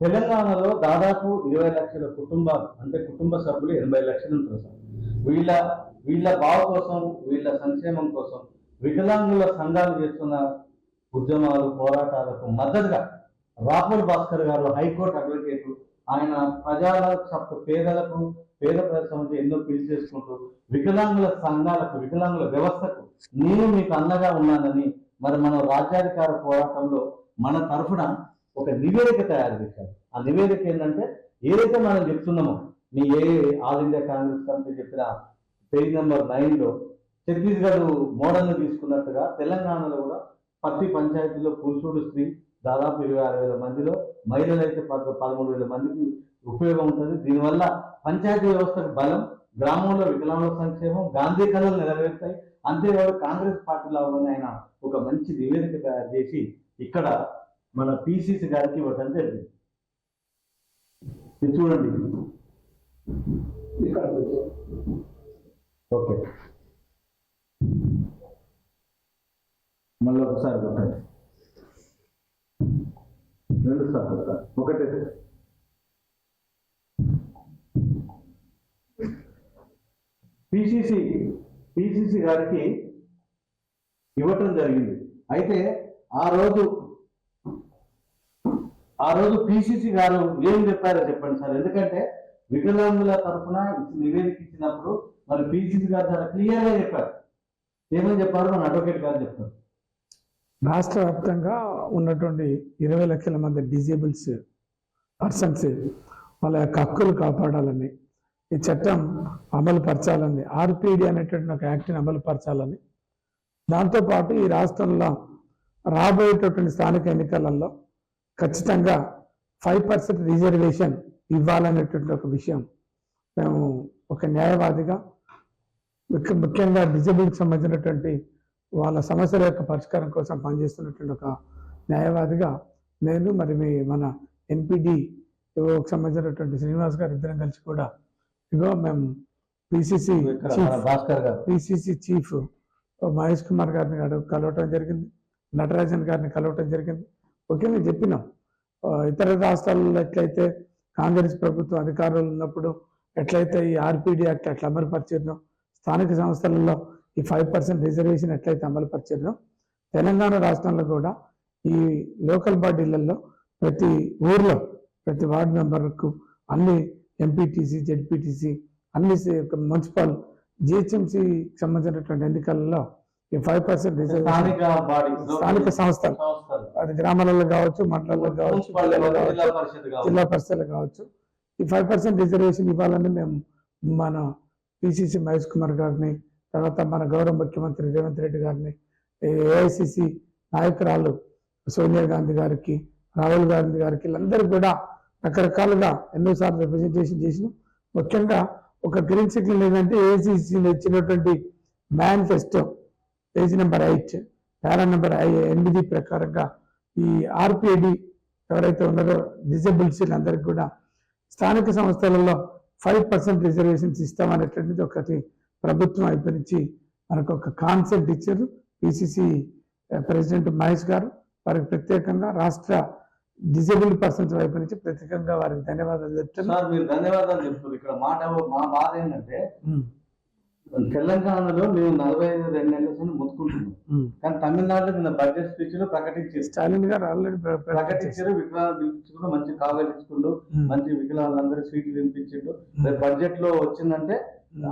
తెలంగాణలో దాదాపు ఇరవై లక్షల కుటుంబాలు అంటే కుటుంబ సభ్యులు ఎనభై లక్షలు ఉంటారు సార్. వీళ్ళ వీళ్ళ బావ కోసం వీళ్ళ సంక్షేమం కోసం వికలాంగుల సంఘాలు చేస్తున్న ఉద్యమాలు పోరాటాలకు మద్దతుగా రాహుల్ భాస్కర్ గారు హైకోర్టు అడ్వకేట్ ఆయన ప్రజల పేదలకు పేద ప్రజల ఎన్నో పిలిచి చేసుకుంటూ వికలాంగుల సంఘాలకు వికలాంగుల వ్యవస్థకు నేను మీకు అండగా ఉన్నానని మరి మన రాజ్యాధికార పోరాటంలో మన తరఫున ఒక నివేదిక తయారు చేశారు. ఆ నివేదిక ఏంటంటే ఏదైతే మనం చెప్తున్నామో మీ ఏ ఆల్ ఇండియా కాంగ్రెస్ కమిటీ చెప్పిన పేజ్ నెంబర్ నైన్లో ఛత్తీస్గఢ్ మోడల్ని తీసుకున్నట్టుగా తెలంగాణలో కూడా ప్రతి పంచాయతీలో పురుషుడు స్త్రీ దాదాపు ఇరవై ఆరు వేల మందిలో మహిళలు అయితే పద పదమూడు వేల మందికి ఉపయోగం ఉంటుంది. దీనివల్ల పంచాయతీ వ్యవస్థకు బలం గ్రామంలో వికలాంగుల సంక్షేమం గాంధీ కళలు నెరవేరుతాయి. అంతేకాదు కాంగ్రెస్ పార్టీలో ఆయన ఒక మంచి నివేదిక తయారు చేసి ఇక్కడ మన పిసిసి గారికి ఇవ్వటం జరిగింది. ఇది చూడండి. ఓకే. మళ్ళీ ఒకసారి కొట్టండి. రెండు సార్లు కొట్టాలి. ఒకటే. పిసిసి పిసిసి గారికి ఇవ్వటం జరిగింది. అయితే ఆ రోజు ఆ రోజు పిసిసి గారు ఏం చెప్పారో చెప్పండి సార్. ఎందుకంటే వికలాంగుల తరఫున నివేదిక ఇచ్చినప్పుడు మరి పిసిసి గారు చాలా క్లియర్గా చెప్పారు. ఏమని చెప్పారు మన అడ్వకేట్ గారు చెప్తారు. రాష్ట్ర వ్యాప్తంగా ఉన్నటువంటి ఇరవై లక్షల మంది డిజేబుల్స్ పర్సన్స్ వాళ్ళ యొక్క హక్కులు కాపాడాలని ఈ చట్టం అమలు పరచాలని ఆర్పిడి అనేటువంటి ఒక యాక్ట్ని అమలు పరచాలని దాంతోపాటు ఈ రాష్ట్రంలో రాబోయేటటువంటి స్థానిక ఎన్నికలలో ఖచ్చితంగా ఫైవ్ పర్సెంట్ రిజర్వేషన్ ఇవ్వాలనేటువంటి ఒక విషయం మేము ఒక న్యాయవాదిగా ముఖ్య- ముఖ్యంగా డిజబుల్కి సంబంధించినటువంటి వాళ్ళ సమస్యల యొక్క పరిష్కారం కోసం పనిచేస్తున్నటువంటి ఒక న్యాయవాదిగా నేను మరి మీ మన ఎన్పిడి సంబంధించినటువంటి శ్రీనివాస్ గారు ఇద్దరం కలిసి కూడా ఇగో మేము పిసిసి ఇక్కడ చీఫ్ మన భాస్కర్ గారు. పిసిసి చీఫ్ మహేష్ కుమార్ గారిని కలవటం జరిగింది నటరాజన్ గారిని కలవటం జరిగింది ఓకే మేము చెప్పినాం. ఇతర రాష్ట్రాల్లో ఎట్లయితే కాంగ్రెస్ ప్రభుత్వం అధికారులు ఉన్నప్పుడు ఎట్లయితే ఈ ఆర్పిడి యాక్ట్ అట్లా అమలుపరిచారో స్థానిక సంస్థలలో ఈ ఫైవ్ పర్సెంట్ రిజర్వేషన్ ఎట్లయితే అమలుపరిచారో తెలంగాణ రాష్ట్రంలో కూడా ఈ లోకల్ బాడీలలో ప్రతి ఊర్లో ప్రతి వార్డు మెంబర్కు అన్ని ఎంపీటీసీ జెడ్పీటీసీ అన్ని మున్సిపల్ జిహెచ్ఎంసీ సంబంధించినటువంటి ఎన్నికలలో ఈ ఫైవ్ పర్సెంట్ రిజర్వేషన్ స్థానిక సంస్థలు. అది గ్రామాలలో కావచ్చు మండలాల్లో కావచ్చు జిల్లా పరిషత్లు కావచ్చు. ఈ ఫైవ్ పర్సెంట్ రిజర్వేషన్ ఇవ్వాలని మేము మన పిసిసి మహేష్ కుమార్ గారిని తర్వాత మన గౌరవ ముఖ్యమంత్రి రేవంత్ రెడ్డి గారిని ఏఐసిసి నాయకురాలు సోనియా గాంధీ గారికి రాహుల్ గాంధీ గారికి వీళ్ళందరికీ కూడా రకరకాలుగా ఎన్నోసార్లు రిప్రజెంటేషన్ చేసినాం. ముఖ్యంగా ఒక గ్రీన్ సిగ్నల్ ఏంటంటే ఏఐసిసి ఇచ్చినటువంటి manifesto page number eight para number ఎనిమిది ప్రకారంగా ఈ ఆర్పిఐడి ఎవరైతే ఉన్నారో డిజబుల్స్ అందరికి కూడా స్థానిక సంస్థలలో ఫైవ్ పర్సెంట్ రిజర్వేషన్స్ ఇస్తామనేటువంటిది ఒకటి ప్రభుత్వం వైపు నుంచి మనకు ఒక కాన్సెప్ట్ ఇచ్చారు. పిసిసి ప్రెసిడెంట్ మహేష్ గారు వారికి ప్రత్యేకంగా రాష్ట్ర డిజేబుల్డ్ పర్సన్స్ వైపు నుంచి ప్రత్యేకంగా వారికి ధన్యవాదాలు చెప్తున్నాను సార్ మీరు ధన్యవాదాలు చెప్తారు ఇక్కడ మాట మా బాధ ఏంటంటే తెలంగాణలో మేము నలభై ఐదు రెండు నెలల నుంచి ముత్తుకుంటున్నాం. కానీ తమిళనాడులో నిన్న బడ్జెట్ స్పీచ్లో ప్రకటించారు. స్టాలిన్ గారు ఆల్రెడీ ప్రకటించారు వికలాంగులు పిలిపించుకుంటూ మంచి కాగలించుకుంటూ మంచి వికలాంగులందరూ స్వీట్లు తినిపించిండు రేపు బడ్జెట్లో వచ్చిందంటే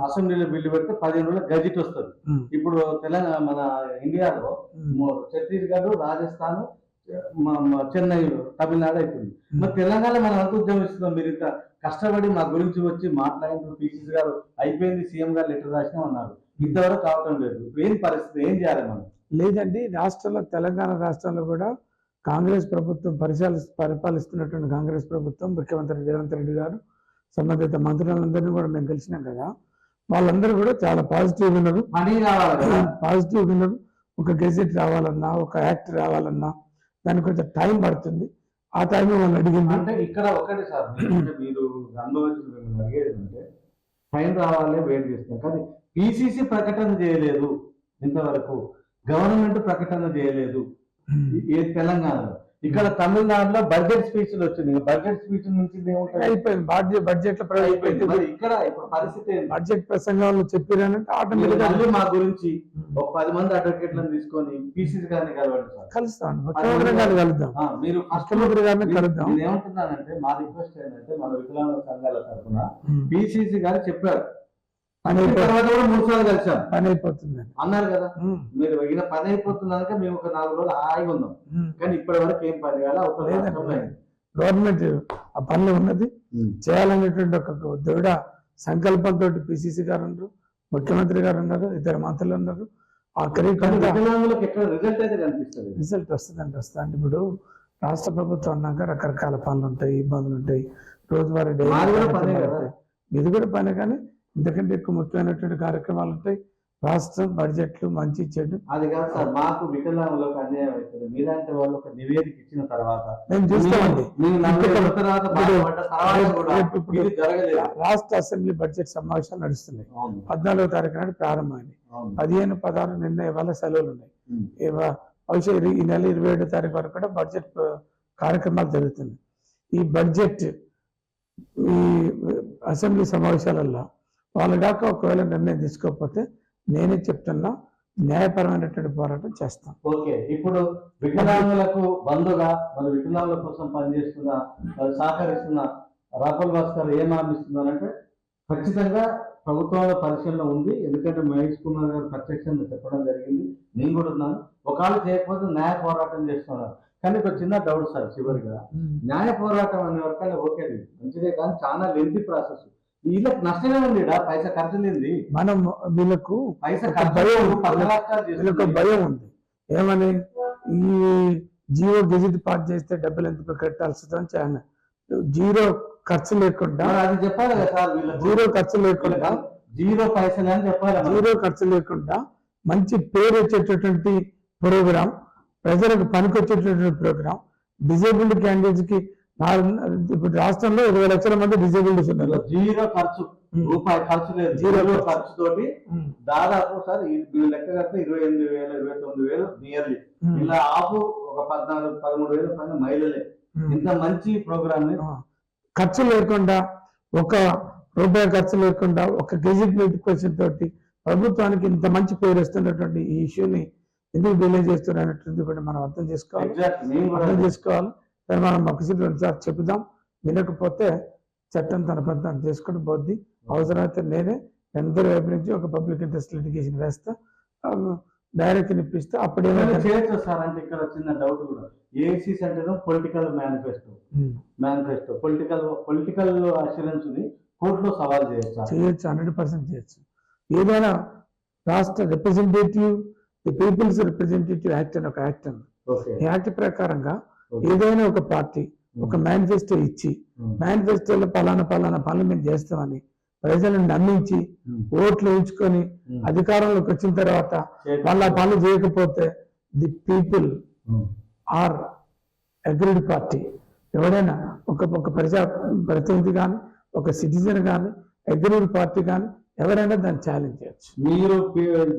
అసెంబ్లీలో బిల్లు పెడితే పదిహేను రోజులు గజెట్ వస్తుంది. ఇప్పుడు తెలంగాణ మన ఇండియాలో ఛత్తీస్గఢ్ రాజస్థాన్ మ- మ- చెన్నై తమిళనాడు అవుతుంది మరి తెలంగాణ మనం అంత ఉద్యమిస్తున్నాం మీరు ఇంత కష్టపడి మా గురించి వచ్చి మాట్లాడిన పీసీసీ గారు అయిపోయింది సీఎం గారు లెటర్ రాసినా అన్నారు. ఇంతవరకు కావటం లేదు. ఇప్పుడు ఏం పరిస్థితి? ఏం చేయాలి మనం? లేదండి రాష్ట్రంలో తెలంగాణ రాష్ట్రంలో కూడా కాంగ్రెస్ ప్రభుత్వం పరిశాలి పరిపాలిస్తున్నటువంటి కాంగ్రెస్ ప్రభుత్వం ముఖ్యమంత్రి రేవంత్ రెడ్డి గారు సంబంధిత మంత్రులందరినీ కూడా మేము కలిసినాం కదా. వాళ్ళందరూ కూడా చాలా పాజిటివ్ ఉన్నారు. పాజిటివ్ ఉన్నారు. ఒక గెజెట్ రావాలన్నా ఒక యాక్ట్ రావాలన్నా దానికి కొంచెం టైం పడుతుంది. ఆ టైం వాళ్ళు అడిగింది. అంటే ఇక్కడ ఒకటి సార్ మీరు అనుభవించిన మిమ్మల్ని అడిగేది అంటే టైం రావాలే వెయిట్ చేస్తున్నాం కానీ పిసిసి ప్రకటన చేయలేదు ఇంతవరకు. గవర్నమెంట్ ప్రకటన చేయలేదు. ఏ తెలంగాణలో. ఇక్కడ తమిళనాడులో బడ్జెట్ స్పీచ్లు వచ్చింది బడ్జెట్ స్పీచ్ నుంచి అయిపోయింది. బడ్జెట్ బడ్జెట్ ఇక్కడ ఇప్పుడు పరిస్థితి? బడ్జెట్ ప్రసంగంలో చెప్పారంటే ఆటోమేటిక్ మా గురించి ఒక పది మంది అడ్వకేట్లను తీసుకొని పీసీసీ గారిని కలవండి సార్. కలుస్తాం ముఖ్యమంత్రి గారిని కలుద్దాం. మీరు ముఖ్యమంత్రి గారిని కలుద్దాం. నేను ఏమంటున్నానంటే మా రిక్వెస్ట్ ఏంటంటే మన వికలాంగ సంఘాల తరఫున. పిసిసి గారు చెప్పారు. తర్వాత కూడా మూడు సార్లు కలిసాం పని అయిపోతుంది అన్నారు కదా. మీరు ఈయన పని అయిపోతున్నాక మేము ఒక నాలుగు రోజులు హాయిగా ఉందాం. కానీ ఇప్పటి వరకు ఏం పని కాలే ఒక. గవర్నమెంట్ ఆ పనిలో ఉన్నది. చేయాలనేటువంటి ఒక దృఢ సంకల్పంతో పిసిసి గారు ఉన్నారు ముఖ్యమంత్రి గారు ఉన్నారు ఇద్దరు మంత్రులు ఉన్నారు ఆ రిజల్ట్ అయితే కనిపిస్తుంది రిజల్ట్ వస్తుందండి వస్తుంది ఇప్పుడు రాష్ట్ర ప్రభుత్వం అన్నాక రకరకాల పనులు ఉంటాయి ఇబ్బందులు ఉంటాయి రోజువారీ డైలీ మాది కూడా పనే కార్యక్రమాలు కదా. ఉంటాయి. ఇది కూడా పనే కానీ ఇంతకంటే ఎక్కువ ముఖ్యమైనటువంటి కార్యక్రమాలు ఉంటాయి రాష్ట్రం బడ్జెట్లు మంచి చెడు. అది కాదు సార్ మాకు వికలాంగులకు అన్యాయం అవుతుంది మీలాంటి వాళ్ళు ఒక నివేదిక ఇచ్చిన తర్వాత మేము చూస్తామండి. రాష్ట్ర అసెంబ్లీ బడ్జెట్ సమావేశాలు నడుస్తున్నాయి. పద్నాలుగో తారీఖు నాడు ప్రారంభమైంది. పదిహేను పదహారు నిన్న ఇవాళ సెలవులు ఉన్నాయి బహుశా ఈ నెల ఇరవై ఏడో తారీఖు వరకు కూడా బడ్జెట్ కార్యక్రమాలు జరుగుతున్నాయి. ఈ బడ్జెట్ ఈ అసెంబ్లీ సమావేశాలలో వాళ్ళ దాకా ఒకవేళ నిర్ణయం తీసుకోకపోతే నేనే చెప్తున్నా న్యాయపరమైనటువంటి పోరాటం చేస్తాం. ఓకే ఇప్పుడు వికలాంగులకు బంధుగా మరి వికలాంగుల కోసం పనిచేస్తున్న సహకరిస్తున్న రాహుల్ భాస్కర్ ఏం హామీస్తున్నారంటే ఖచ్చితంగా ప్రభుత్వాల పరిశీలన ఉంది. ఎందుకంటే మహేష్ కుమార్ గారు ప్రత్యక్షంగా చెప్పడం జరిగింది. నేను కూడా ఉన్నాను. ఒకవేళ చేయకపోతే న్యాయ పోరాటం చేస్తున్నారు. కానీ ఒక చిన్న డౌట్ సార్ చివరిగా. న్యాయ పోరాటం అనే వరకు ఓకే మంచిదే కానీ చాలా లెంతి ప్రాసెస్ వీళ్ళకి నష్టమే ఉంది. పైసా ఖర్చు లేనిది మనం వీళ్ళకు పైసా భయం వీళ్ళకు. భయం ఉంది ఏమని ఈ జీరో గెజిట్ పాస్ చేస్తే డబ్బులు ఎందుకు కట్టాల్సి చాలా జీరో ఖర్చు లేకుండా అది చెప్పాలి కదా సార్ జీరో ఖర్చు లేకుండా జీరో పైసలు అని చెప్పాలి. జీరో ఖర్చు లేకుండా మంచి పేరు వచ్చేటటువంటి ప్రోగ్రామ్ ప్రజలకు పనికొచ్చేటటువంటి ప్రోగ్రామ్ డిజేబుల్డ్ క్యాండిడేట్స్కి ఇప్పుడు రాష్ట్రంలో ఇరవై లక్షల మంది డిజేబుల్డ్స్ ఉన్నారు. జీరో ఖర్చు. రూపాయి ఖర్చు లేదు. జీరో ఖర్చు. తోటి దాదాపు సార్ లెక్క కడితే ఇరవై ఎనిమిది వేలు ఇరవై తొమ్మిది వేలు నియర్లీ. ఇలా ఆపు ఒక పద్నాలుగు పదమూడు వేల పైన మహిళలే. ఇంత మంచి ప్రోగ్రామ్ ఖర్చు లేకుండా ఒక రూపాయి ఖర్చు లేకుండా ఒక గెజిట్ నోటిఫికేషన్ తోటి ప్రభుత్వానికి ఇంత మంచి పేరు వస్తున్నటువంటి ఈ ఇష్యూని ఎందుకు డిలే చేస్తున్నటువంటిది కూడా మనం అర్థం చేసుకోవాలి? అర్థం చేసుకోవాలి. మనం ఒకసారి రెండుసార్లు చెబుదాం. వినకపోతే చట్టం తన పని తను చేసుకుని పోద్ది. అవసరమైతే నేనే అందరి వైపు నుంచి ఒక పబ్లిక్ ఇంట్రెస్ట్ లిటిగేషన్ వేస్తా. డైరెక్ట్ ఇప్పిస్తే అప్పుడు చేయొచ్చు సార్ అంటే ఇక్కడ చిన్న డౌట్ కూడా. ఏసీస్ అంటే political manifesto manifesto political political అష్యూరెన్స్ని కోర్టులో సవాల్ చేయొచ్చు చేయొచ్చు హండ్రెడ్ పర్సెంట్ చేయొచ్చు. ఏదైనా రాష్ట్ర representative the people's representative act అని ఒక యాక్ట్ ఉంది. ఈ యాక్ట్ ప్రకారంగా ఏదైనా ఒక పార్టీ ఒక మేనిఫెస్టో ఇచ్చి మేనిఫెస్టోలో పలానా పలానా పనులు మేము చేస్తామని ప్రజలను నమ్మించి ఓట్లు వేయించుకొని అధికారంలోకి వచ్చిన తర్వాత వాళ్ళ పనులు చేయకపోతే the people are agreed party. ఎవరైనా ఒక ఒక ప్రజా ప్రతినిధి కానీ ఒక సిటిజన్ కానీ అగ్రీడ్ పార్టీ కానీ ఎవరైనా దాన్ని ఛాలెంజ్ చేయొచ్చు మీరు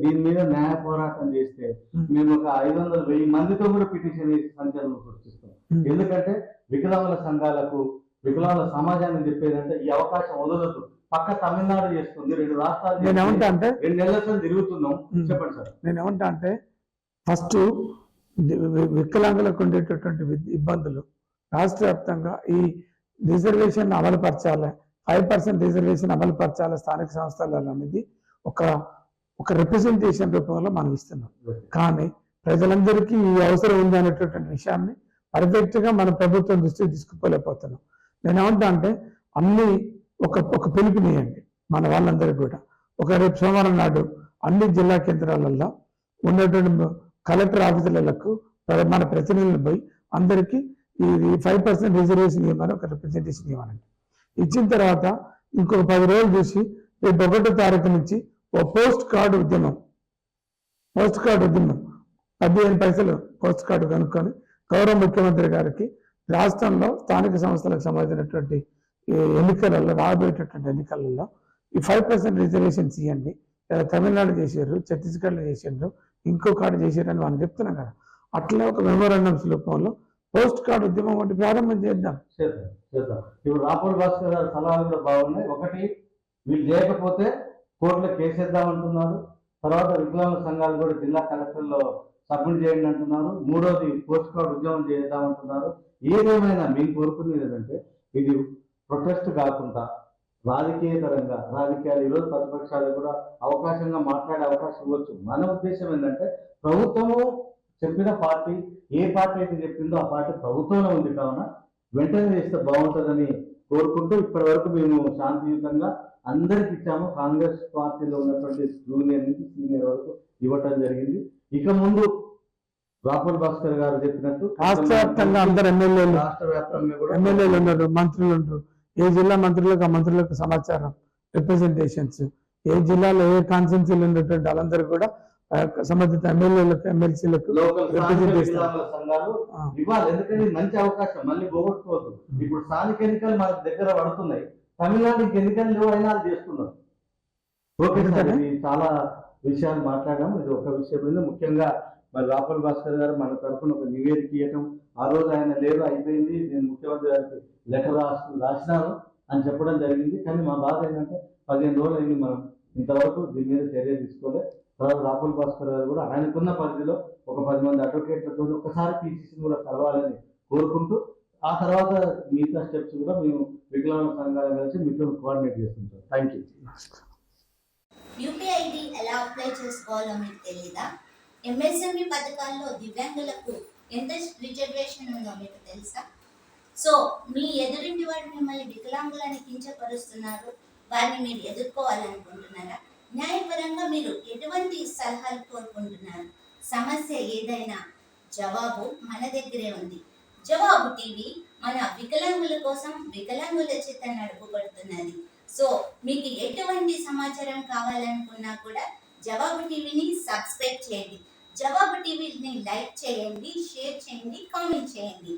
దీని మీద న్యాయ పోరాటం చేస్తే. మేము ఒక ఐదు వందల వెయ్యి మందితో కూడా పిటిషన్ వేసి సంచలనం సృష్టిస్తాం. ఎందుకంటే వికలాంగుల సంఘాలకు వికలాంగుల సమాజానికి చెప్పేదంటే ఈ అవకాశం వదలదు పక్క తమిళనాడు చేస్తుంది రెండు రాష్ట్రాలు నేను ఏమంటా. అంటే రెండు నెలల తిరుగుతున్నాం. చెప్పండి సార్ నేను ఏమంటా అంటే ఫస్ట్ వికలాంగులకు ఉండేటటువంటి ఇబ్బందులు రాష్ట్ర వ్యాప్తంగా ఈ రిజర్వేషన్ అమలుపరచాలి ఫైవ్ పర్సెంట్ రిజర్వేషన్ అమలుపరచాలి స్థానిక సంస్థలలో అనేది ఒక ఒక రిప్రజెంటేషన్ రూపంలో మనం ఇస్తున్నాం. కానీ ప్రజలందరికీ ఈ అవసరం ఉంది అనేటటువంటి విషయాన్ని పర్ఫెక్ట్గా మన ప్రభుత్వం దృష్టికి తీసుకుపోలేకపోతున్నాం. నేను ఏమంటా అంటే అన్ని ఒక ఒక పిలుపునియండి మన వాళ్ళందరికీ కూడా. ఒక రేపు సోమవారం నాడు అన్ని జిల్లా కేంద్రాలలో ఉన్నటువంటి కలెక్టర్ ఆఫీసులకు మన ప్రతినిధులు పోయి అందరికీ ఈ ఫైవ్ పర్సెంట్ రిజర్వేషన్ ఇవ్వమని ఒక రిప్రజెంటేషన్ ఇవ్వాలండి ఇచ్చిన తర్వాత ఇంకొక పది రోజులు చూసి రేపు ఒకటో తారీఖు నుంచి ఓ పోస్ట్ కార్డు ఉద్యమం. పోస్ట్ కార్డు ఉద్యమం. పదిహేను పైసలు పోస్ట్ కార్డు కనుక్కొని గౌరవ ముఖ్యమంత్రి గారికి రాష్ట్రంలో స్థానిక సంస్థలకు సంబంధించినటువంటి ఎన్నికలలో రాబోయేటటువంటి ఎన్నికలలో ఈ ఫైవ్ పర్సెంట్ రిజర్వేషన్స్ ఇవ్వండి. ఇలా తమిళనాడు చేశారు ఛత్తీస్గఢ్లో చేసిండ్రు ఇంకో కార్డు చేశారు అని మనం చెప్తున్నాం కదా. అట్లే ఒక మెమోరాండమ్స్ రూపంలో పోస్ట్ కార్డ్ ఉద్యమం వంటి ప్రారంభం చేద్దాం. చేద్దాం చేద్దాం. ఇప్పుడు రాపూర్ భాస్కర్ గారి సలహాలు కూడా బాగున్నాయి. ఒకటి వీళ్ళు లేకపోతే కోర్టులో కేసేద్దాం అంటున్నారు. తర్వాత వికలాంగ సంఘాలు కూడా జిల్లా కలెక్టర్లో సబ్మిట్ చేయండి అంటున్నారు. మూడోది పోస్ట్ కార్డ్ ఉద్యమం చేద్దాం అంటున్నారు. ఏదేమైనా మేము కోరుకునేది ఏంటంటే ఇది ప్రొటెస్ట్ కాకుండా రాజకీయపరంగా రాజకీయాలు ఈరోజు ప్రతిపక్షాలు కూడా అవకాశంగా మాట్లాడే అవకాశం ఇవ్వచ్చు. మన ఉద్దేశం ఏంటంటే ప్రభుత్వము చెప్పిన పార్టీ ఏ పార్టీ అయితే చెప్పిందో ఆ పార్టీ ప్రభుత్వంలో ఉంది కావున వెంటనే చేస్తే బాగుంటుందని కోరుకుంటూ ఇప్పటి వరకు మేము శాంతియుతంగా అందరికి ఇచ్చాము. కాంగ్రెస్ పార్టీలో ఉన్నటువంటి జూనియర్ నుంచి సీనియర్ వరకు ఇవ్వటం జరిగింది. ఇక ముందు రాపూర్ భాస్కర్ గారు చెప్పినట్టు రాష్ట్ర వ్యాప్తంగా అందరు ఎమ్మెల్యేలు రాష్ట్ర వ్యాప్తంగా కూడా ఎమ్మెల్యేలు ఉన్నారు. మంత్రులు ఉంటారు ఏ జిల్లా మంత్రులకు ఆ మంత్రులకు సమాచారం రిప్రజెంటేషన్స్ ఏ జిల్లాలో ఏ కాన్సెన్సీలు ఉన్నటువంటి వాళ్ళందరూ కూడా సంబంధిత ఎమ్మెల్యేలకు ఎమ్మెల్సీలకు వికలాంగుల సంఘాలు ఇవ్వాలి ఎందుకంటే మంచి అవకాశం మళ్ళీ పోగొట్టుకోవద్దు. ఇప్పుడు స్థానిక ఎన్నికలు మన దగ్గర పడుతున్నాయి. తమిళనాడుకి ఎన్నికలు అయినా చేస్తున్నారు. ఓకే సార్ చాలా విషయాలు మాట్లాడాం ఇది ఒక విషయం మీద ముఖ్యంగా మరి రాపల్ భాస్కర్ గారు మన తరఫున ఒక నివేదిక ఇవ్వటం ఆ రోజు ఆయన లేదు అయిపోయింది. నేను ముఖ్యమంత్రి గారికి లెటర్ రాసి రాసినాను అని చెప్పడం జరిగింది. కానీ మా బాధ ఏంటంటే పదిహేను రోజులు అయింది మనం ఇంతవరకు దీని మీద చర్య తీసుకోలే. తర్వాత రాహుల్ భాస్కర్ గారు కూడా ఆయనకున్న పరిధిలో ఒక పది మంది అడ్వకేట్లతో ఒకసారి పీసీసీని కూడా కలవాలని కోరుకుంటూ ఆ తర్వాత మిగతా స్టెప్స్ కూడా మేము వికలాంగ సంఘాలు కలిసి మీతో కోఆర్డినేట్ చేస్తుంటాం. Thank you. యూపీఐడి ఎలా అప్లై చేసుకోవాలో మీకు తెలీదా? ఎంఎస్ఎంఈ పథకాల్లో దివ్యాంగులకు ఎంత రిజర్వేషన్ ఉందో మీకు తెలుసా? సో మీ ఎదురింటి వాడు మిమ్మల్ని వికలాంగులని కించపరుస్తున్నారు వారిని మీరు ఎదుర్కోవాలనుకుంటున్నారా? న్యాయపరంగా మీరు ఎటువంటి సలహాలు కోరుకుంటున్నారు? సమస్య ఏదైనా? జవాబు మన దగ్గరే ఉంది. జవాబు టీవీ మన వికలాంగుల కోసం వికలాంగుల చేత నడుపుబడుతున్నది. సో మీకు ఎటువంటి సమాచారం కావాలనుకున్నా కూడా జవాబు టీవీని సబ్స్క్రైబ్ చేయండి. జవాబు టీవీని లైక్ చేయండి షేర్ చేయండి కామెంట్ చేయండి.